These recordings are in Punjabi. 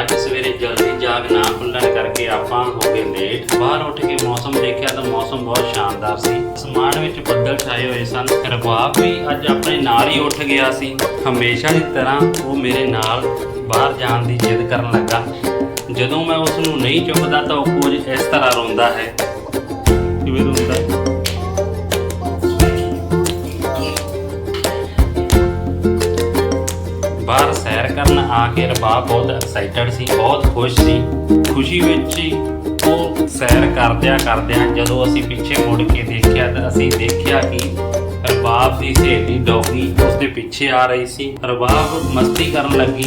ਅੱਜ ਸਵੇਰੇ ਜਲਦੀ ਜਾਗ ਨਾ ਖੁੱਲਣ ਕਰਕੇ ਆਪਾਂ ਹੋ ਗਏ ਲੇਟ ਬਾਹਰ ਉੱਠ ਕੇ ਮੌਸਮ ਦੇਖਿਆ ਤਾਂ ਮੌਸਮ ਬਹੁਤ ਸ਼ਾਨਦਾਰ ਸੀ। ਅਸਮਾਨ ਵਿੱਚ ਬੱਦਲ ਛਾਏ ਹੋਏ ਸਨ। ਰਬਾਬ ਵੀ ਅੱਜ ਆਪਣੇ ਨਾਲ ਹੀ ਉੱਠ ਗਿਆ ਸੀ। ਹਮੇਸ਼ਾ ਦੀ ਤਰ੍ਹਾਂ ਉਹ ਮੇਰੇ ਨਾਲ ਬਾਹਰ ਜਾਣ ਦੀ ਜਿੱਦ ਕਰਨ ਲੱਗਾ। ਜਦੋਂ ਮੈਂ ਉਸ ਨੂੰ ਨਹੀਂ ਚੁੱਕਦਾ ਤਾਂ ਉਹ ਕੁਝ ਇਸ ਤਰ੍ਹਾਂ ਰੋਂਦਾ ਹੈ। ਕਿਵੇਂ ਰੋਂਦਾ? ਹੈ ਕਰਨ ਆ ਕੇ ਰਬਾ ਬਹੁਤ ਐਕਸਾਈਟਡ ਸੀ, ਬਹੁਤ ਖੁਸ਼ ਸੀ। ਖੁਸ਼ੀ ਵਿੱਚ ਹੀ ਉਹ ਸੈਰ ਕਰਦਿਆਂ ਕਰਦਿਆਂ ਜਦੋਂ ਅਸੀਂ ਪਿੱਛੇ ਮੁੜ ਕੇ ਦੇਖਿਆ ਤਾਂ ਅਸੀਂ ਦੇਖਿਆ ਕਿ ਰਬਾਬ ਦੀ ਸਹੇਲੀ ਡੌਗੀ ਪਿੱਛੇ ਆ ਰਹੀ ਸੀ। ਰਬਾਬ ਮਸਤੀ ਕਰਨ ਲੱਗੀ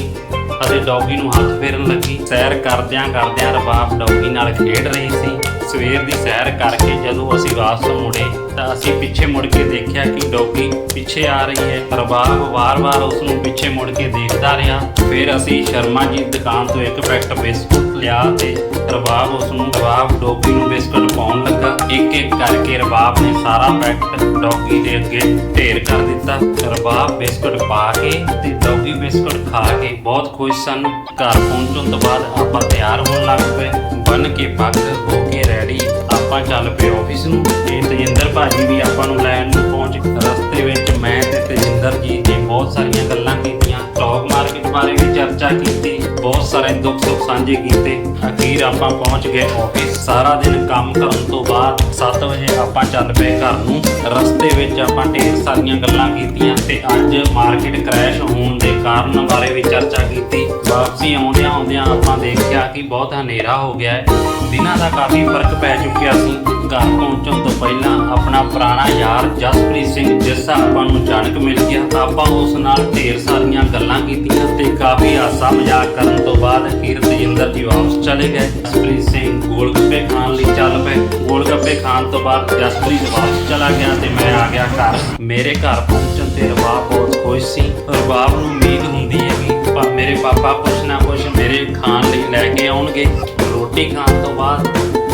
ਅਤੇ ਡੌਗੀ ਨੂੰ ਹੱਥ ਫੇਰਨ ਲੱਗੀ। ਸੈਰ ਕਰਦਿਆਂ ਕਰਦਿਆਂ ਰਬਾਬ ਡੌਗੀ ਨਾਲ ਖੇਡ ਰਹੀ ਸੀ। ਸਵੇਰ ਦੀ ਸੈਰ ਕਰਕੇ ਜਦੋਂ ਅਸੀਂ ਵਾਪਸ ਮੁੜੇ ਤਾਂ ਅਸੀਂ ਪਿੱਛੇ ਮੁੜ ਕੇ ਦੇਖਿਆ ਕਿ ਡੌਗੀ ਪਿੱਛੇ ਆ ਰਹੀ ਹੈ। ਰਬਾਬ ਵਾਰ-ਵਾਰ ਉਸ ਨੂੰ ਪਿੱਛੇ ਮੁੜ ਕੇ ਦੇਖਦਾ ਰਿਹਾ। ਫਿਰ ਅਸੀਂ ਸ਼ਰਮਾ ਜੀ ਦੁਕਾਨ ਤੋਂ ਇੱਕ ਪੈਕਟ ਬਿਸਕੁਟ ਲਿਆ ਤੇ ਰਬਾਬ ਉਸ ਨੂੰ ਰਬਾਬ ਡੌਗੀ ਨੂੰ ਬਿਸਕੁਟ ਪਾਉਣ ਲੱਗਾ। ਇੱਕ ਇੱਕ ਕਰਕੇ ਰਬਾਬ ਨੇ ਸਾਰਾ ਪੈਕਟ ਡੌਗੀ ਦੇ ਅੱਗੇ ਢੇਰ ਕਰ ਦਿੱਤਾ। ਰਬਾਬ ਬਿਸਕੁਟ ਪਾ ਕੇ ਤੇ ਡੌਗੀ ਬਿਸਕੁਟ ਖਾ ਕੇ ਬਹੁਤ ਖੁਸ਼ ਸਨ। ਘਰ ਪਹੁੰਚਣ ਤੋਂ ਬਾਅਦ ਆਪਾਂ ਤਿਆਰ ਹੋਣ ਲੱਗ ਪਏ। ਬਨ ਕੇ ਪੱਗ ਹੋ ਕੇ ਰੈਡੀ ਆਪਾਂ ਚੱਲ ਪਏ ਆਫਿਸ ਨੂੰ ਤੇ ਤਜਿੰਦਰ ਭਾਜੀ ਵੀ ਆਪਾਂ ਨੂੰ ਲੈਣ ਨੂੰ ਪਹੁੰਚ ਰਸਤੇ ਵਿੱਚ ਮੈਂ ਤੇ ਤਜਿੰਦਰ ਜੀ ਨੇ ਬਹੁਤ ਸਾਰੀਆਂ ਗੱਲਾਂ ਕੀਤੀਆਂ। ਸਟਾਕ ਮਾਰਕੀਟ ਬਾਰੇ ਵੀ ਚਰਚਾ ਕੀਤੀ। ਬਹੁਤ ਸਾਰੇ ਦੁੱਖ ਸੁੱਖ ਸਾਂਝੇ ਕੀਤੇ। ਅਖੀਰ ਆਪਾਂ ਪਹੁੰਚ ਗਏ ਆਫਿਸ ਸਾਰਾ ਦਿਨ ਕੰਮ ਕਰਨ ਤੋਂ ਬਾਅਦ 7 ਵਜੇ ਆਪਾਂ ਚੱਲ ਪਏ ਘਰ ਨੂੰ। ਰਸਤੇ ਵਿੱਚ ਆਪਾਂ ਢੇਰ ਸਾਰੀਆਂ ਗੱਲਾਂ ਕੀਤੀਆਂ ਤੇ ਅੱਜ ਮਾਰਕੀਟ ਕ੍ਰੈਸ਼ ਹੋਣ ਦੇ ਕਾਰਨ ਬਾਰੇ ਵੀ ਚਰਚਾ ਕੀਤੀ। ਵਾਪਸੀ ਆਉਂਦਿਆਂ ਆਉਂਦਿਆਂ ਆਪਾਂ ਦੇਖਿਆ ਕਿ ਬਹੁਤ ਹਨੇਰਾ ਹੋ ਗਿਆ ਹੈ। ਦਿਨਾਂ ਦਾ ਕਾਫੀ ਫ਼ਰਕ ਪੈ ਚੁੱਕਿਆ ਸੀ। ਘਰ ਪਹੁੰਚਣ ਤੋਂ ਪਹਿਲਾਂ ਆਪਣਾ ਪੁਰਾਣਾ ਯਾਰ ਜਸਪ੍ਰੀਤ ਸਿੰਘ ਜਿਸ ਆਪਾਂ ਨੂੰ ਅਚਾਨਕ ਮਿਲ ਗਿਆ। ਆਪਾਂ ਉਸ ਨਾਲ ਢੇਰ ਸਾਰੀਆਂ ਗੱਲਾਂ ਕੀਤੀਆਂ ਤੇ ਕਾਫੀ ਹਾਸਾ ਮਜ਼ਾਕ ਕਰਨ ਤੋਂ ਬਾਅਦ ਅਖੀਰ ਤੇਜਿੰਦਰ ਜੀ ਵਾਪਸ ਚਲੇ ਗਏ। ਜਸਪ੍ਰੀਤ ਸਿੰਘ ਗੋਲਗੱਪੇ ਖਾਣ ਲਈ ਚੱਲ ਪਏ। ਗੋਲਗੱਪੇ ਖਾਣ ਤੋਂ ਬਾਅਦ ਜਸਪ੍ਰੀਤ ਵਾਪਸ ਚਲਾ ਗਿਆ ਤੇ ਮੈਂ ਆ ਗਿਆ ਘਰ। ਮੇਰੇ ਘਰ ਪਹੁੰਚਣ ਤੇ ਰਬਾਬ ਬਹੁਤ ਖੁਸ਼ ਸੀ। ਰਬਾਬ ਨੂੰ ਉਮੀਦ ਹੁੰਦੀ ਹੈ ਕਿ ਪਾ- ਮੇਰੇ ਪਾਪਾ ਕੁਛ ਨਾ ਕੁਛ ਮੇਰੇ ਖਾਣ ਲਈ ਲੈ ਕੇ ਆਉਣਗੇ। ਰੋਟੀ ਖਾਣ ਤੋਂ ਬਾਅਦ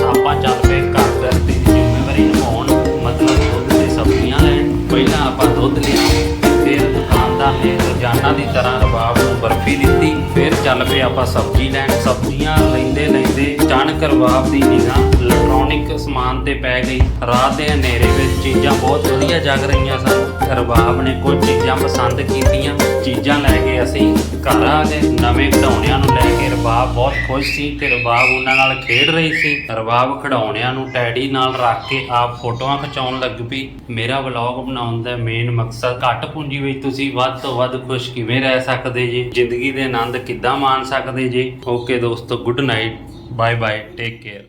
ਆਪਾਂ ਚੱਲ ਪਏ ਘਰ ਘਰ ਦੀ ਜ਼ਿੰਮੇਵਾਰੀ ਨਿਭਾਉਣ, ਮਤਲਬ ਦੁੱਧ ਤੇ ਸਬਜ਼ੀਆਂ ਲੈਣ। ਪਹਿਲਾਂ ਆਪਾਂ ਦੁੱਧ ਲਿਆ ਫਿਰ ਦੁਕਾਨਦਾਰ ਨੇ ਰੋਜ਼ਾਨਾ ਦੀ ਤਰ੍ਹਾਂ ਰਬਾਬ ਨੂੰ ਬਰਫੀ ਦਿੱਤੀ, ਫਿਰ ਚੱਲ ਪਏ ਆਪਾਂ ਸਬਜ਼ੀ ਲੈਣ। ਸਬਜ਼ੀਆਂ ਲੈਂਦੇ ਲੈਂਦੇ ਅਚਾਨਕ ਰਬਾਬ ਦੀ ਨਿਗਾਹ ਇਲੈਕਟ੍ਰੋਨਿਕ ਸਮਾਨ ਤੇ ਪੈ ਗਈ। ਰਾਤ ਦੇ ਹਨੇਰੇ ਵਿੱਚ ਚੀਜ਼ਾਂ ਬਹੁਤ ਵਧੀਆ ਜਗ ਰਹੀਆਂ ਸਨ। ਰਬਾਬ ਨੇ ਕੁਝ ਚੀਜ਼ਾਂ ਪਸੰਦ ਕੀਤੀਆਂ। ਚੀਜ਼ਾਂ ਲੈ ਕੇ ਅਸੀਂ ਘਰ ਆ ਗਏ। ਨਵੇਂ ਖਿਡੌਣਿਆਂ ਨੂੰ ਲੈ ਕੇ ਰਬਾਬ ਬਹੁਤ ਖੁਸ਼ ਸੀ ਤੇ ਰਬਾਬ ਉਹਨਾਂ ਨਾਲ ਖੇਡ ਰਹੀ ਸੀ। ਰਬਾਬ ਖਿਡੌਣਿਆਂ ਨੂੰ ਟੈਡੀ ਨਾਲ ਰੱਖ ਕੇ ਆਪ ਫੋਟੋਆਂ ਖਿਚਾਉਣ ਲੱਗ ਪਈ। ਮੇਰਾ ਵਲੌਗ ਬਣਾਉਣ ਦਾ ਮੇਨ ਮਕਸਦ ਘੱਟ ਪੂੰਜੀ ਵਿੱਚ ਤੁਸੀਂ ਵੱਧ ਤੋਂ ਵੱਧ ਖੁਸ਼ ਕਿਵੇਂ ਰਹਿ ਸਕਦੇ ਜੇ? ਜ਼ਿੰਦਗੀ ਦੇ ਆਨੰਦ ਕਿੱਦਾਂ ਮਾਣ ਸਕਦੇ ਜੇ? ਓਕੇ ਦੋਸਤੋ good night Bye bye. Take care.